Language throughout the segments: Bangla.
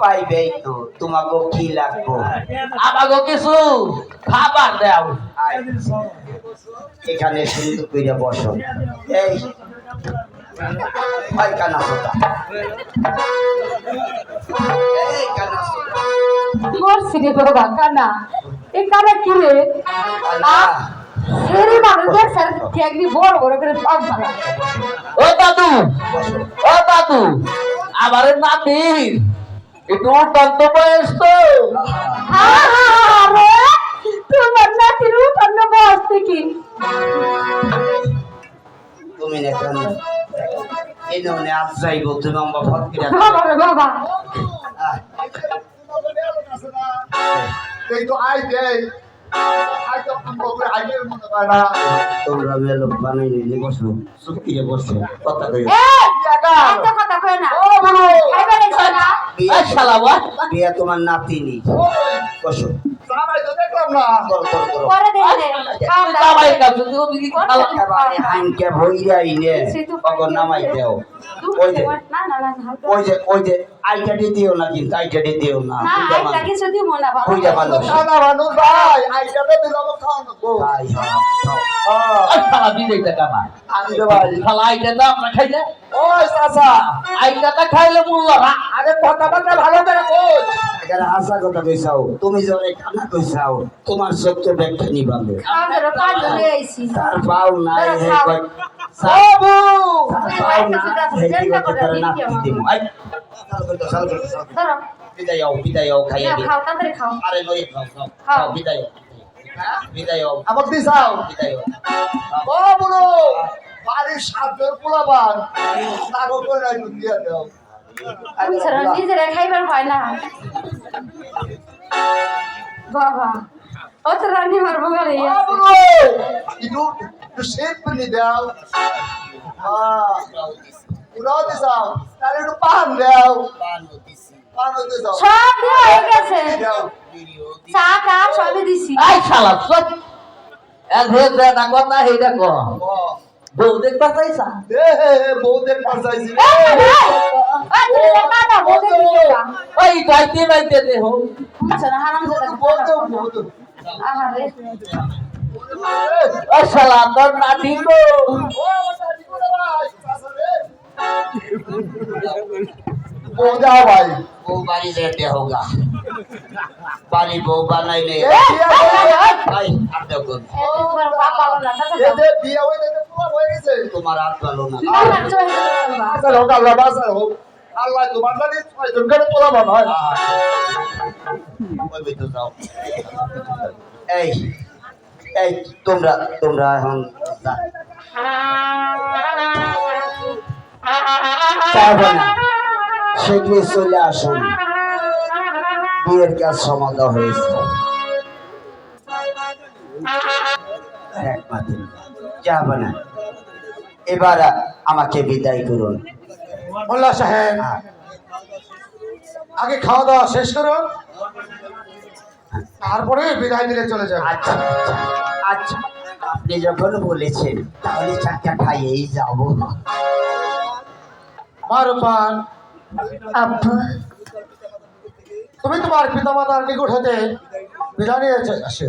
পাইবেই তো তোমাকে কি লাগবো? আমাকে কিছু খাবার দাও। এখানে সুন্দর করে বসো। এই ভাই কানা সোদা এই কানা সোদা মরছি রে কানা এই কানা কি রে? সেরে মানুষদের স্যার ঠেকনি বড় বড় করে ও দাদু ও দাদু আমার নাতির একটু উত্তন্ত বয়স তো তোমার নাতির উঠান্ন বসতে কি তুমি না কেন এই ধরনের আজ যাইব তুমি আমার ভট করে বাবা রে বাবা এই তো। আই দেই তোমরা মেলো বানাই নিয়ে বসো চুক্তিরে বসো কথা কই এত কথা কয় না। ও খাইবার না এই শালা বিয়া তোমার নাতিনি। বসো। জামাই তো দেখলাম না। করো করো করো। পরে দেখে খাওয়া দাওয়া জামাই কাছে তুমি খালা একেবারে আইনকে ভইরাই নে অগর নামাই দেও। ওই যে না না না না ওই যে ওই যে আইটাটি দিও না কিন্তু আইটাটি দিও না। না বুঝা কিছু দিব না বাবা বুঝা মানুষ খানা মানুষ ভাই আইটা তো দিলাম খাওয়ানো গো ভাই হ্যাঁ, খাও। এই শালা আমি দে ভাই। শালা আইটা না আমরা খাইলে ওই চাচা। আইটাটা খাইলে মূল্য আরে কথা ভালো করে হাসা কথা কইছাও। তুমি যখন কানা কইছাও তোমার সত্য ব্যাখ্যা নিবাবে তার পাও নাই বিদায় হও বিদায় হও খাইয়া আরে খাও খাও বিদায় বিদায় হও। আমার দিছাও বিদায় ও বুড়ো! বাড়ির তাগো করে দাও। আমি ছাড়া নিজেরা খাইবার হয় না। বাবা ও তো রান্নি মারবো গেলে একটু একটু শীত পিনি দাও। হ্যাঁ। উড়াও দিছাও তাহলে একটু পান দাও। পানও দিছাও সব দেওয়া হয়ে গেছে। দাও চা টা সবই দিছি। এই শালা সব এর হে যেটা কথা হেইটা কো বউ দেখতে চাইছা কাটা বলতে দিলি ওই গাইতে গাইতে দেহ বুঝছ না, হারাম জাদা বউদের কথা। বউদের আহারে। ও শালা তোর নাতি গো বউ দাও ভাই বউ বাড়ি যেতে হোগা বাড়ি বউ বানাইলে হয়ে ভাই আর বিয়া হয়ে তোমার হয়ে হাত ভালো না। আচ্ছা হোক আল্লাহ বাসা হোক। আল্লাহ তোমার লাগে ছয়জন করে পোলাবান হয়। যাও। এই এই তোমরা তোমরা এখন যা- চাইবে সেগুলি চলে আসুন। বিয়ের কাজ সমাধা হয়েছে। যাবে না এবার আমাকে বিদায় করুন। মোল্লা সাহেব আগে খাওয়া দাওয়া শেষ করুন তারপরে বিদায় দিলে চলে যাবে। আচ্ছা আচ্ছা আচ্ছা। আপনি যখন বলেছেন তাহলে চারটা খাইয়েই যাব। মারুপান আব্বা। তুমি তোমার পিতামাতার নিকট হতে বিদায় নিয়ে চলে। আসো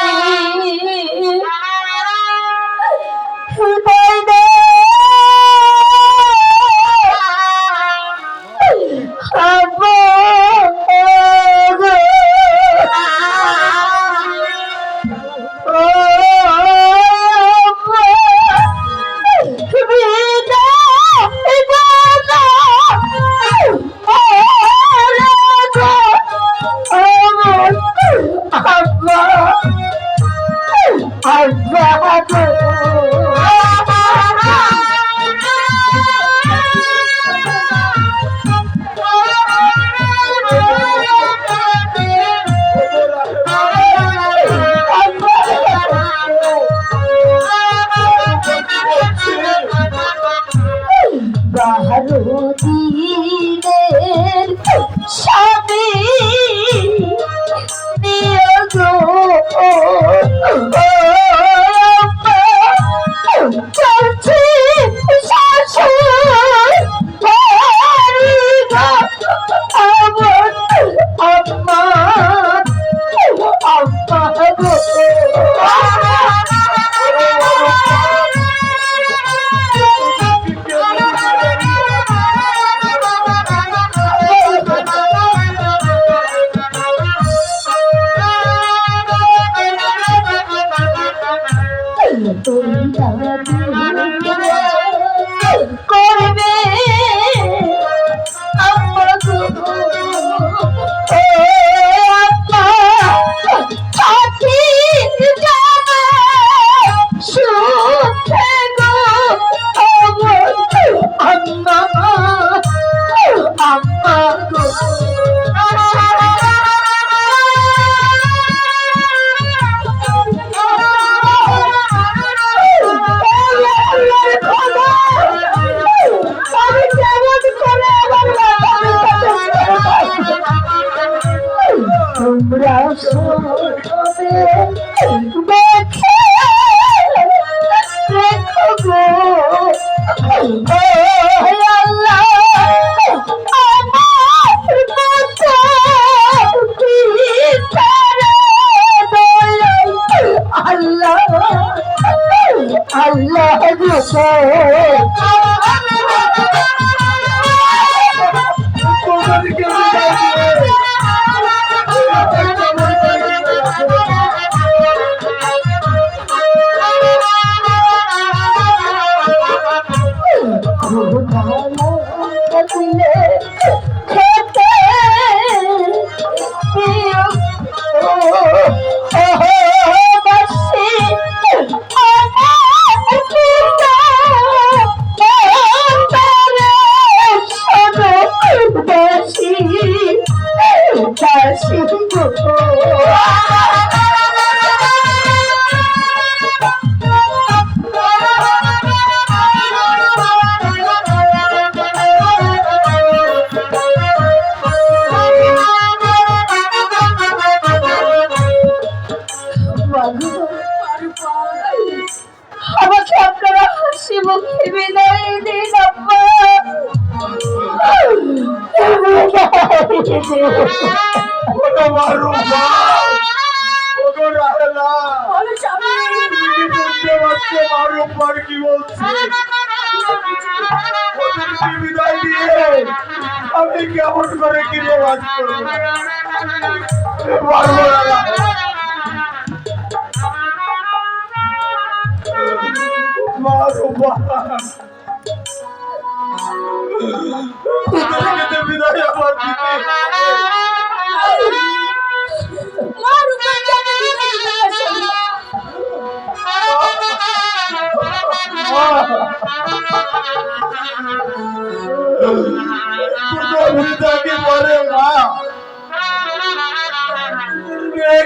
আম্মা গো। 抓出来了。妈说话。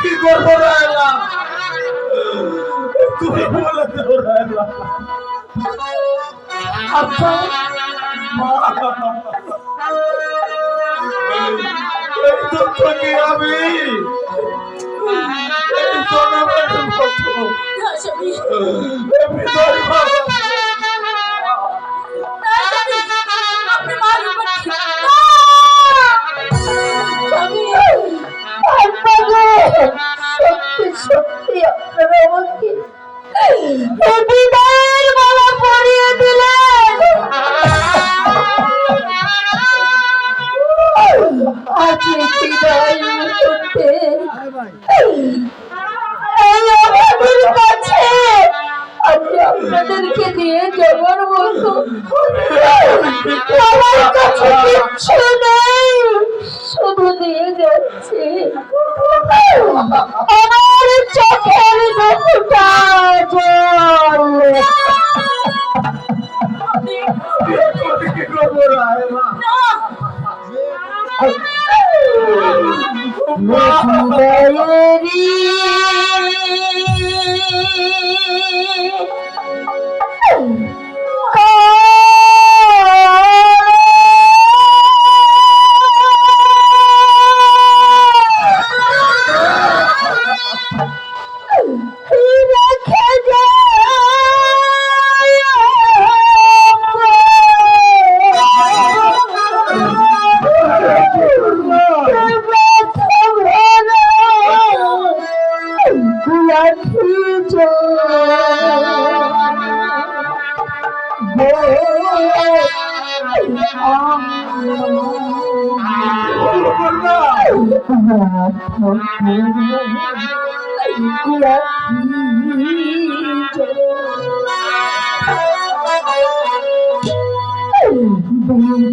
কি করব রায়লা তুমি বলে দেবো রায়লা আচ্ছা। সত্যি আপনারা আমাকে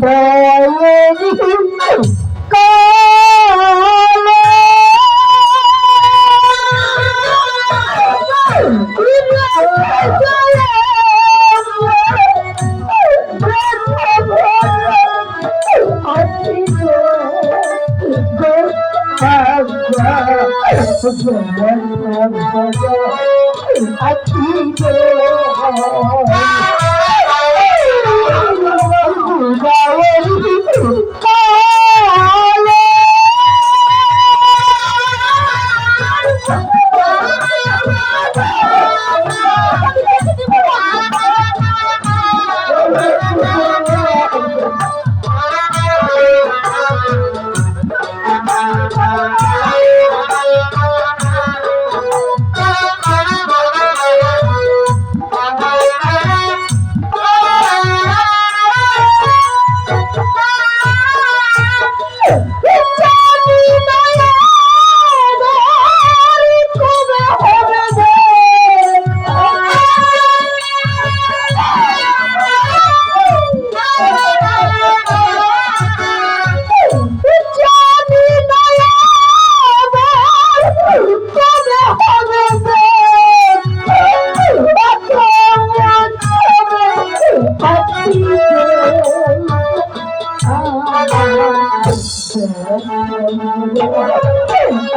ப்ரோ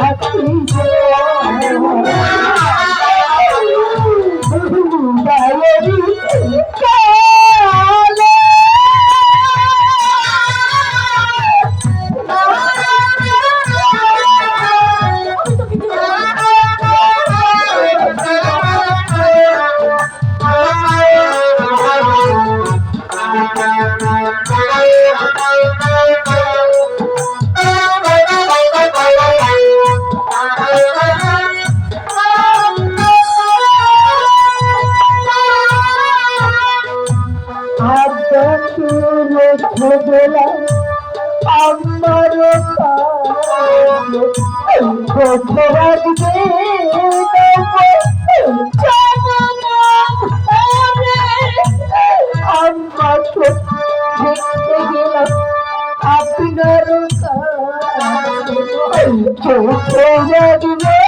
అతి বিদায়ী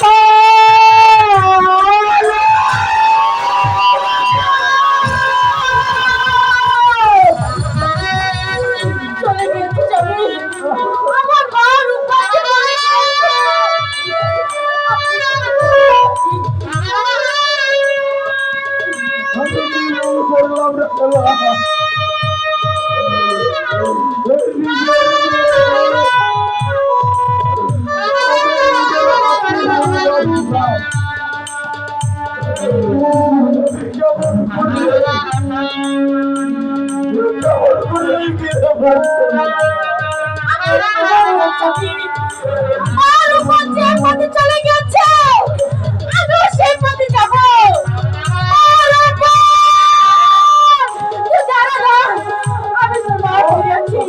চলে আর রূপা পথে চলে গেছে। আমিও সেই পথে যাব। আমি তোর আছি